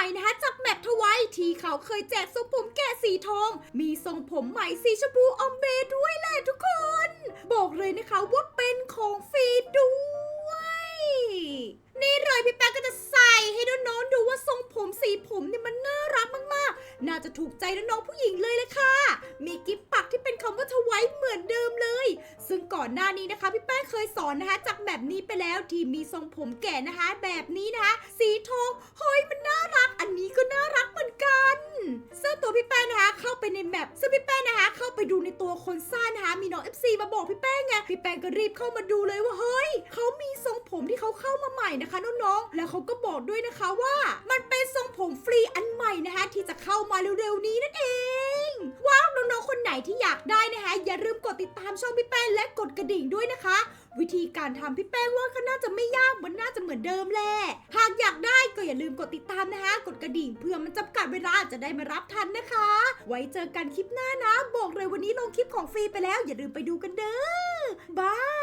ม่นะคะจากแมททวายที่เขาเคยแจกทรงผมแกะสีทอง มีทรงผมใหม่สีชมพูอมเบด้วยแหละทุกคน บอกเลยนะคะว่าเป็นของฟรีด้วย นี่เลยพี่แป๊กก็จะใส่ให้น้องๆดูว่าทรงผมสีผมเนี่ยมันน่ารักมากๆ น่าจะถูกใจน้องๆผู้หญิงเลยเลยค่ะ มีกิฟต์ปักที่เป็นคำว่าทวายเหมือนเดิมเลย ซึ่งก่อนหน้านี้นะคะพี่แป้งเคยสอนนะคะจากแบบนี้ไปแล้วที่มีทรงผมแก่นะคะ แบบนี้นะคะ ตัวพี่แป้งนะคะ เข้าไปในแมปซึ่งพี่แป้งนะคะ เข้าไปดูในตัวคนสร้างนะคะ มีน้อง FC มาบอกพี่แป้งไงพี่แป้งก็รีบเข้ามาดูเลยว่าเฮ้ยเขามีทรงผมที่เขาเข้ามาใหม่นะคะน้องๆแล้วเขาก็บอกด้วยนะคะว่า มันเป็นทรงผมฟรีอันใหม่นะคะ ที่จะเข้ามาเร็วๆนี้นั่นเองว้าวน้องๆคนไหนที่อยากได้นะคะ อย่าลืมกดติดตามช่องพี่แป้งและกดกระดิ่งด้วยนะคะ วิธีการทำพี่แป้งว่าก็น่าจะไม่ยากมันน่าจะเหมือนเดิมแหละหากอยากได้ก็อย่าลืมกดติดตามนะคะ กดกระดิ่งเพื่อมันจำกัดเวลาจะได้มารับทันนะคะ ไว้เจอกันคลิปหน้านะ บอกเลยวันนี้ลงคลิปของฟรีไปแล้ว อย่าลืมไปดูกันเด้อบาย